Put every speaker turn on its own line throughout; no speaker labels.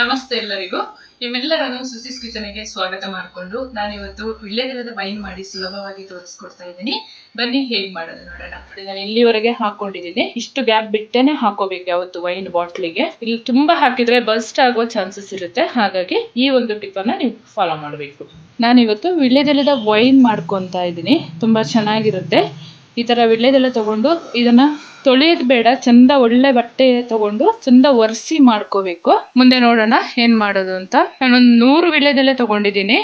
ನಮಸ್ತೆ ಎಲ್ಲರಿಗೂ. ನಿಮ್ಮೆಲ್ಲರನ್ನು ಸುಸಿಸ್ ಕಿಚನ್ಗೆ ಸ್ವಾಗತ ಮಾಡಿಕೊಂಡು ನಾನಿವತ್ತು ವಿಳ್ಯದೆಲೆದ ವೈನ್ ಮಾಡಿ ಸುಲಭವಾಗಿ ತೋರಿಸ್ಕೊಡ್ತಾ ಇದ್ದೀನಿ. ಬನ್ನಿ ಹೇಗ್ ಮಾಡೋದು ನೋಡೋಣ. ನೋಡಿ, ನಾನು ಇಲ್ಲಿವರೆಗೆ ಹಾಕೊಂಡಿದ್ದೀನಿ ಇಷ್ಟು ಗ್ಯಾಪ್ ಬಿಟ್ಟೇನೆ ಹಾಕೋಬೇಕು ಯಾವತ್ತು ವೈನ್ ಬಾಟ್ಲಿಗೆ ಇಲ್ಲಿ ತುಂಬಾ ಹಾಕಿದ್ರೆ ಬಸ್ಟ್ ಆಗೋ ಚಾನ್ಸಸ್ ಇರುತ್ತೆ. ಹಾಗಾಗಿ ಈ ಒಂದು ಟಿಪ್ ಅನ್ನ ನೀವು ಫಾಲೋ ಮಾಡಬೇಕು. ನಾನಿವತ್ತು ವಿಳ್ಯದೆಲೆದ ವೈನ್ ಮಾಡ್ಕೊತಾ ಇದ್ದೀನಿ. ತುಂಬಾ ಚೆನ್ನಾಗಿರುತ್ತೆ. ಈ ತರ ವೀಳ್ಯದೆಲೆ ತಗೊಂಡು ಇದನ್ನ ತೊಳೆಯೋದು ಬೇಡ, ಚಂದ ಒಳ್ಳೆ ಬಟ್ಟೆ ತಗೊಂಡು ಚಂದ ಒರೆಸಿ ಮಾಡ್ಕೋಬೇಕು. ಮುಂದೆ ನೋಡೋಣ ಏನು ಮಾಡೋದು ಅಂತ. ನಾನೊಂದು ನೂರು ವೀಳ್ಯದೆಲೆ ತಗೊಂಡಿದ್ದೀನಿ.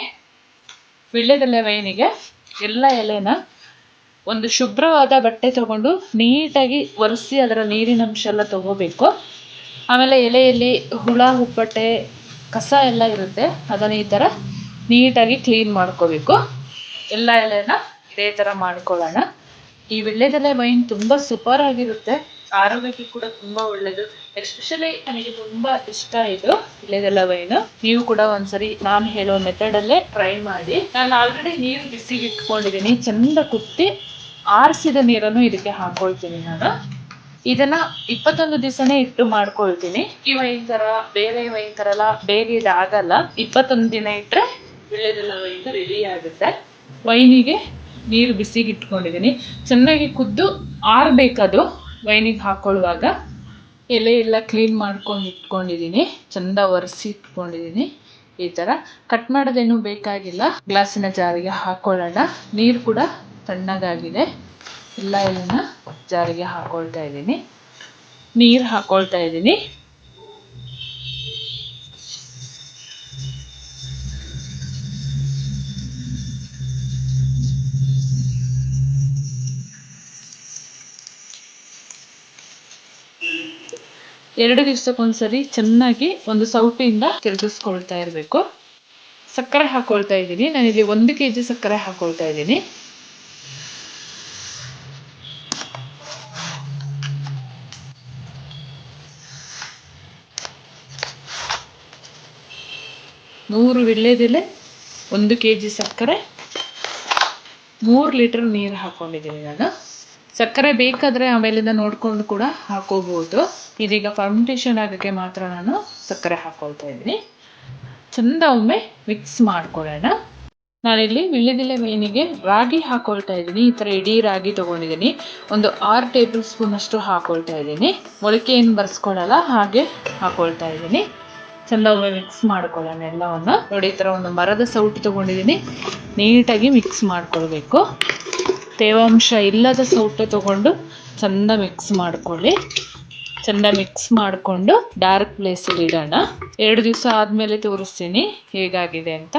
ವೀಳ್ಯದೆಲೆ ವೈನಿಗೆ ಎಲ್ಲ ಎಲೆನ ಒಂದು ಶುಭ್ರವಾದ ಬಟ್ಟೆ ತಗೊಂಡು ನೀಟಾಗಿ ಒರೆಸಿ ಅದರ ನೀರಿನ ಅಂಶ ಎಲ್ಲ ತಗೋಬೇಕು. ಆಮೇಲೆ ಎಲೆಯಲ್ಲಿ ಹುಳ, ಹುಪ್ಪಟೆ, ಕಸ ಎಲ್ಲ ಇರುತ್ತೆ. ಅದನ್ನ ಈ ಥರ ನೀಟಾಗಿ ಕ್ಲೀನ್ ಮಾಡ್ಕೋಬೇಕು. ಎಲ್ಲ ಎಲೆನ ಇದೇ ಥರ ಮಾಡ್ಕೊಳ್ಳೋಣ. ಈ ವೀಳ್ಯದೆಲೆ ವೈನ್ ತುಂಬಾ ಸೂಪರ್ ಆಗಿರುತ್ತೆ. ಆರೋಗ್ಯಕ್ಕೆ ಕೂಡ ತುಂಬಾ ಒಳ್ಳೇದು. ಎಸ್ಪೆಷಲಿ ನನಗೆ ತುಂಬಾ ಇಷ್ಟ ಇದು ವೀಳ್ಯದೆಲೆ ವೈನ್. ನೀವು ಕೂಡ ಒಂದ್ಸರಿ ನಾನು ಹೇಳೋ ಮೆಥಡ್ ಅಲ್ಲೇ ಟ್ರೈ ಮಾಡಿ. ನಾನು ಆಲ್ರೆಡಿ ನೀರು ಬಿಸಿಗೆ ಇಟ್ಕೊಂಡಿದ್ದೀನಿ ಚಂದ ಕುಟ್ಟಿ ಆರಿಸಿದ ನೀರನ್ನು ಇದಕ್ಕೆ ಹಾಕೊಳ್ತೀನಿ ನಾನು. ಇದನ್ನ ಇಪ್ಪತ್ತೊಂದು ದಿವಸನೇ ಇಟ್ಟು ಮಾಡ್ಕೊಳ್ತೀನಿ. ಈ ವೈನ್ ತರ, ಬೇರೆ ವೈನ್ ತರ ಎಲ್ಲ ಬೇರೆ ಇದಾಗಲ್ಲ. ಇಪ್ಪತ್ತೊಂದು ದಿನ ಇಟ್ರೆ ವಿಳ್ಯದೆಲೆ ವೈನ್ ರೆಡಿ ಆಗುತ್ತೆ. ವೈನಿಗೆ ನೀರು ಬಿಸಿಗೆ ಇಟ್ಕೊಂಡಿದ್ದೀನಿ ಚೆನ್ನಾಗಿ ಕುದ್ದು ಆರಬೇಕದು ವೈನಿಗೆ ಹಾಕೊಳ್ಳುವಾಗ. ಎಲೆ ಎಲ್ಲ ಕ್ಲೀನ್ ಮಾಡ್ಕೊಂಡು ಇಟ್ಕೊಂಡಿದ್ದೀನಿ. ಚಂದ ಒರೆಸಿ ಇಟ್ಕೊಂಡಿದ್ದೀನಿ. ಈ ಥರ ಕಟ್ ಮಾಡೋದೇನು ಬೇಕಾಗಿಲ್ಲ. ಗ್ಲಾಸಿನ ಜಾರಿಗೆ ಹಾಕೊಳ್ಳೋಣ. ನೀರು ಕೂಡ ತಣ್ಣಗಾಗಿದೆ. ಎಲ್ಲ ಎಲೆನ ಜಾರಿಗೆ ಹಾಕ್ಕೊಳ್ತಾ ಇದ್ದೀನಿ. ನೀರು ಹಾಕ್ಕೊಳ್ತಾ ಇದ್ದೀನಿ. ಎರಡು ದಿವಸಕ್ಕೊಂದ್ಸರಿ ಚೆನ್ನಾಗಿ ಒಂದು ಸೌಟಿಂದ ತಿರುಗಿಸ್ಕೊಳ್ತಾ ಇರಬೇಕು. ಸಕ್ಕರೆ ಹಾಕೊಳ್ತಾ ಇದ್ದೀನಿ. ನಾನಿಲ್ಲಿ ಒಂದು ಕೆ ಜಿ ಸಕ್ಕರೆ ಹಾಕೊಳ್ತಾ ಇದ್ದೀನಿ. ನೂರು ವಿಳ್ಳೆದೆಲೆ ಒಂದು ಕೆ ಜಿ ಸಕ್ಕರೆ. ಮೂರು ಲೀಟರ್ ನೀರು ಹಾಕೊಂಡಿದ್ದೀನಿ ನಾನು. ಸಕ್ಕರೆ ಬೇಕಾದರೆ ಆಮೇಲಿಂದ ನೋಡ್ಕೊಂಡು ಕೂಡ ಹಾಕೋಬಹುದು ಇದೀಗ ಫರ್ಮೆಂಟೇಷನ್ ಆಗೋಕ್ಕೆ ಮಾತ್ರ ನಾನು ಸಕ್ಕರೆ ಹಾಕೊಳ್ತಾ ಇದ್ದೀನಿ. ಚಂದ ಒಮ್ಮೆ ಮಿಕ್ಸ್ ಮಾಡ್ಕೊಳ್ಳೋಣ. ನಾನಿಲ್ಲಿ ವಿಳ್ಯದೆಲೆ ಮೀನಿಗೆ ರಾಗಿ ಹಾಕೊಳ್ತಾ ಇದ್ದೀನಿ. ಈ ಥರ ಇಡೀ ರಾಗಿ ತೊಗೊಂಡಿದ್ದೀನಿ. ಒಂದು ಆರು ಟೇಬಲ್ ಸ್ಪೂನ್ ಅಷ್ಟು ಹಾಕೊಳ್ತಾ ಇದ್ದೀನಿ. ಮೊಳಕೆ ಏನು ಬರ್ಸ್ಕೊಳ್ಳಲ್ಲ, ಹಾಗೆ ಹಾಕೊಳ್ತಾ ಇದ್ದೀನಿ. ಚಂದ ಒಮ್ಮೆ ಮಿಕ್ಸ್ ಮಾಡ್ಕೊಳ್ಳೋಣ ಎಲ್ಲವನ್ನು. ನೋಡಿ ಈ ಥರ ಒಂದು ಮರದ ಸೌಟು ತೊಗೊಂಡಿದ್ದೀನಿ. ನೀಟಾಗಿ ಮಿಕ್ಸ್ ಮಾಡ್ಕೊಳ್ಬೇಕು. ತೇವಾಂಶ ಇಲ್ಲದ ಸೌಟು ತಗೊಂಡು ಚಂದ ಮಿಕ್ಸ್ ಮಾಡ್ಕೊಳ್ಳಿ. ಚಂದ ಮಿಕ್ಸ್ ಮಾಡಿಕೊಂಡು ಡಾರ್ಕ್ ಪ್ಲೇಸಲ್ಲಿ ಇಡೋಣ. ಎರಡು ದಿವಸ ಆದಮೇಲೆ ತೋರಿಸ್ತೀನಿ ಹೇಗಾಗಿದೆ ಅಂತ.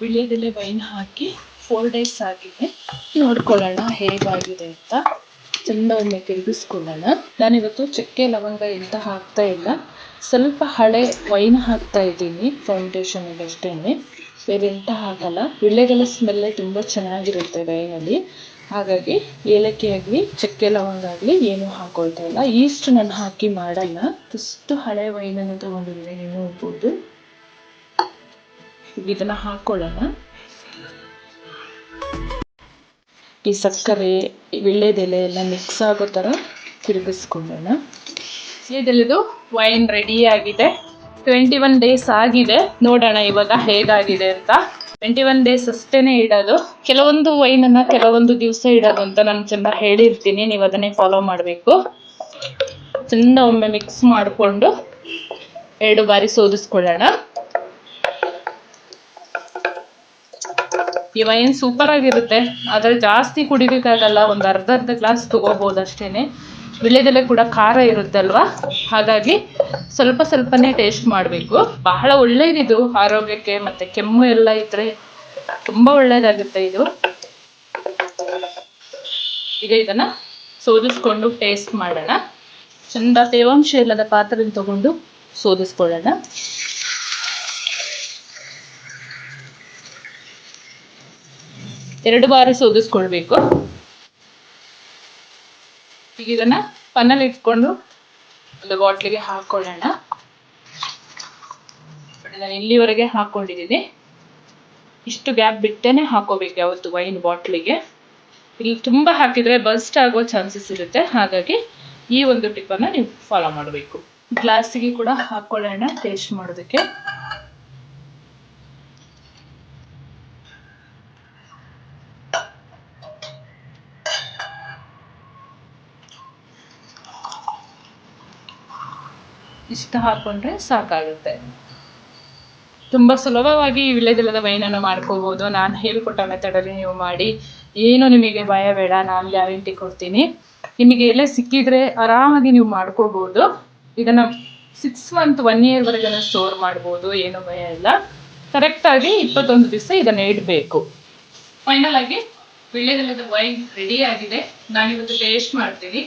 ಬಿಳಿಯದಲ್ಲೇ ವೈನ್ ಹಾಕಿ ಫೋರ್ ಡೇಸ್ ಆಗಿದೆ. ನೋಡ್ಕೊಳ್ಳೋಣ ಹೇಗಾಗಿದೆ ಅಂತ. ಚಂದ ಒಮ್ಮೆ ತಿರುಗಿಸ್ಕೊಳ್ಳೋಣ. ನಾನಿವತ್ತು ಚಕ್ಕೆ, ಲವಂಗ ಎಂತ ಹಾಕ್ತಾ ಇಲ್ಲ. ಸ್ವಲ್ಪ ಹಳೆ ವೈನ್ ಹಾಕ್ತಾ ಇದ್ದೀನಿ ಫೌಂಡೇಶನ್ ಅಷ್ಟೇ ಬೇರೆ ಎಂತ ಹಾಕಲ್ಲ. ವಿಳ್ಯದೆಲೆ ಸ್ಮೆಲ್ಲೇ ತುಂಬ ಚೆನ್ನಾಗಿರುತ್ತೆ ವೈನಲ್ಲಿ. ಹಾಗಾಗಿ ಏಲಕ್ಕಿ ಆಗಲಿ, ಚಕ್ಕೆ, ಲವಂಗ ಆಗಲಿ ಏನು ಹಾಕೊಳ್ತಾ ಇಲ್ಲ. ಈಸ್ಟ್ ನಾನು ಹಾಕಿ ಮಾಡಲ್ಲ. ಅಷ್ಟು ಹಳೆ ವೈನನ್ನು ತೊಗೊಂಡಿದ್ದೀನಿ, ನೀವು ನೋಡ್ಬೋದು. ಇದನ್ನು ಹಾಕೊಳ್ಳೋಣ. ಈ ಸಕ್ಕರೆ ವಿಳ್ಯದೆಲೆ ಎಲ್ಲ ಮಿಕ್ಸ್ ಆಗೋ ಥರ ತಿರುಗಿಸ್ಕೊಳ್ಳೋಣ ಇದೆಲ್ಲದು ವೈನ್ ರೆಡಿ ಆಗಿದೆ. ಟ್ವೆಂಟಿ ಒನ್ ಡೇಸ್ ಆಗಿದೆ. ನೋಡೋಣ ಇವಾಗ ಹೇಗಾಗಿದೆ ಅಂತ. ಟ್ವೆಂಟಿ ಒನ್ ಡೇಸ್ ಅಷ್ಟೇ ಇಡೋದು. ಕೆಲವೊಂದು ವೈನನ್ನು ಕೆಲವೊಂದು ದಿವಸ ಇಡೋದು ಅಂತ ನಾನು ಚೆಂದ ಹೇಳಿರ್ತೀನಿ. ನೀವು ಅದನ್ನೇ ಫಾಲೋ ಮಾಡಬೇಕು. ಚೆಂದ ಒಮ್ಮೆ ಮಿಕ್ಸ್ ಮಾಡಿಕೊಂಡು ಎರಡು ಬಾರಿ ಸೋದಿಸ್ಕೊಳ್ಳೋಣ. ಈ ವೈನ್ ಸೂಪರ್ ಆಗಿರುತ್ತೆ. ಆದರೆ ಜಾಸ್ತಿ ಕುಡಿಬೇಕಾಗಲ್ಲ, ಒಂದು ಅರ್ಧ ಅರ್ಧ ಗ್ಲಾಸ್ ತಗೋಬಹುದು ಅಷ್ಟೇನೆ ವಿಳ್ಯದೆಲೆ ಕೂಡ ಖಾರ ಇರುತ್ತಲ್ವಾ? ಹಾಗಾಗಿ ಸ್ವಲ್ಪ ಸ್ವಲ್ಪನೇ ಟೇಸ್ಟ್ ಮಾಡಬೇಕು. ಬಹಳ ಒಳ್ಳೆಯದಿದು ಆರೋಗ್ಯಕ್ಕೆ ಮತ್ತೆ ಕೆಮ್ಮು ಎಲ್ಲ ಇದ್ರೆ ತುಂಬಾ ಒಳ್ಳೇದಾಗುತ್ತೆ ಇದು. ಈಗ ಇದನ್ನ ಸೋದಿಸ್ಕೊಂಡು ಟೇಸ್ಟ್ ಮಾಡೋಣ. ಚಂದ ತೇವಾಂಶ ಇಲ್ಲದ ಪಾತ್ರೆಯಲ್ಲಿ ತಗೊಂಡು ಸೋದಿಸ್ಕೊಳ್ಳೋಣ. ಎರಡು ಬಾರಿ ಸೋದಿಸ್ಕೊಳ್ಬೇಕು. ಈಗ ಇದನ್ನ ಪನ್ನಲ್ಲಿ ಇಟ್ಕೊಂಡು ಒಂದು ಬಾಟ್ಲಿಗೆ ಹಾಕೊಳ್ಳೋಣ. ನಾನು ಇಲ್ಲಿವರೆಗೆ ಹಾಕೊಂಡಿದ್ದೀನಿ. ಇಷ್ಟು ಗ್ಯಾಪ್ ಬಿಟ್ಟೇನೆ ಹಾಕೋಬೇಕು ಯಾವತ್ತು ವೈನ್ ಬಾಟ್ಲಿಗೆ. ಇಲ್ಲಿ ತುಂಬ ಹಾಕಿದರೆ ಬಸ್ಟ್ ಆಗೋ ಚಾನ್ಸಸ್ ಇರುತ್ತೆ. ಹಾಗಾಗಿ ಈ ಒಂದು ಟಿಪ್ಪನ್ನು ನೀವು ಫಾಲೋ ಮಾಡಬೇಕು. ಗ್ಲಾಸಿಗೆ ಕೂಡ ಹಾಕೊಳ್ಳೋಣ ಟೇಸ್ಟ್ ಮಾಡೋದಕ್ಕೆ. ಇಷ್ಟ ಹಾಕೊಂಡ್ರೆ ಸಾಕಾಗುತ್ತೆ. ತುಂಬ ಸುಲಭವಾಗಿ ಈ ವಿಳೆದೆಲ್ಲದ ವೈನನ್ನು ಮಾಡ್ಕೋಬೋದು ನಾನು ಹೇಳಿಕೊಟ್ಟ ಮೆಥಡಲ್ಲಿ ನೀವು ಮಾಡಿ. ಏನು ನಿಮಗೆ ಭಯ ಬೇಡ, ನಾನು ಗ್ಯಾರಂಟಿ ಕೊಡ್ತೀನಿ. ನಿಮಗೆ ಎಲ್ಲ ಸಿಕ್ಕಿದ್ರೆ ಆರಾಮಾಗಿ ನೀವು ಮಾಡ್ಕೋಬೋದು ಇದನ್ನು ಸಿಕ್ಸ್ ಮಂತ್ ಒನ್ ಇಯರ್ವರೆಗೆಲ್ಲ ಸ್ಟೋರ್ ಮಾಡ್ಬೋದು. ಏನು ಭಯ ಇಲ್ಲ. ಕರೆಕ್ಟಾಗಿ ಇಪ್ಪತ್ತೊಂದು ದಿವಸ ಇದನ್ನು ಇಡಬೇಕು. ಫೈನಲ್ ಆಗಿ ವಿಳ್ಯದೆಲ್ಲದ ವೈನ್ ರೆಡಿ ಆಗಿದೆ. ನಾನಿವತ್ತು ಟೇಸ್ಟ್ ಮಾಡ್ತೀನಿ.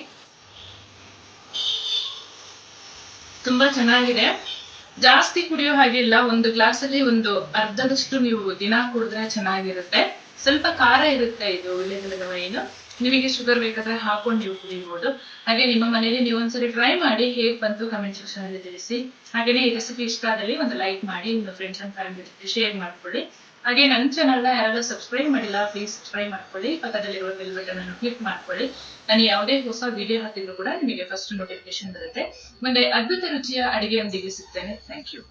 ತುಂಬಾ ಚೆನ್ನಾಗಿದೆ. ಜಾಸ್ತಿ ಕುಡಿಯೋ ಹಾಗಿಲ್ಲ ಒಂದು ಗ್ಲಾಸಲ್ಲಿ ಒಂದು ಅರ್ಧದಷ್ಟು ನೀವು ದಿನ ಕುಡಿದ್ರೆ ಚೆನ್ನಾಗಿರುತ್ತೆ. ಸ್ವಲ್ಪ ಖಾರ ಇರುತ್ತೆ ಇದು ವಿಳ್ಯದೆಲ್ಲದ ವೈನು ನಿಮಗೆ ಶುಗರ್ ಬೇಕಾದ್ರೆ ಹಾಕೊಂಡು ನೀವು ಕುಡಿಯಬಹುದು ಹಾಗೆ ನಿಮ್ಮ ಮನೇಲಿ ನೀವು ಒಂದ್ಸರಿ ಟ್ರೈ ಮಾಡಿ ಹೇಗೆ ಬಂತು ಕಮೆಂಟ್ ಸೆಕ್ಷನ್ ಅಲ್ಲಿ ತಿಳಿಸಿ. ಹಾಗೆಯೇ ಈ ರೆಸಿಪಿ ಇಷ್ಟ ಆದಲ್ಲಿ ಒಂದು ಲೈಕ್ ಮಾಡಿ, ನಿಮ್ಮ ಫ್ರೆಂಡ್ಸ್ ಅಂಡ್ ಫ್ಯಾಮಿಲಿ ಜೊತೆ ಶೇರ್ ಮಾಡ್ಕೊಳ್ಳಿ. ಹಾಗೆ ನನ್ನ ಚಾನಲ್ನ ಯಾರಾದರೂ ಸಬ್ಸ್ಕ್ರೈಬ್ ಮಾಡಿಲ್ಲ ಪ್ಲೀಸ್ ಟ್ರೈ ಮಾಡ್ಕೊಳ್ಳಿ. ಪಕ್ಕದಲ್ಲಿರುವ ಬೆಲ್ ಬಟನ್ ಅನ್ನು ಕ್ಲಿಕ್ ಮಾಡ್ಕೊಳ್ಳಿ. ನಾನು ಯಾವುದೇ ಹೊಸ ವಿಡಿಯೋ ಹಾಕಿದ್ರು ಕೂಡ ನಿಮಗೆ ಫಸ್ಟ್ ನೋಟಿಫಿಕೇಶನ್ ಬರುತ್ತೆ. ಮುಂದೆ ಅದ್ಭುತ ರುಚಿಯ ಅಡಿಗೆಯೊಂದಿಗೆ ಸಿಗ್ತೇನೆ. Thank you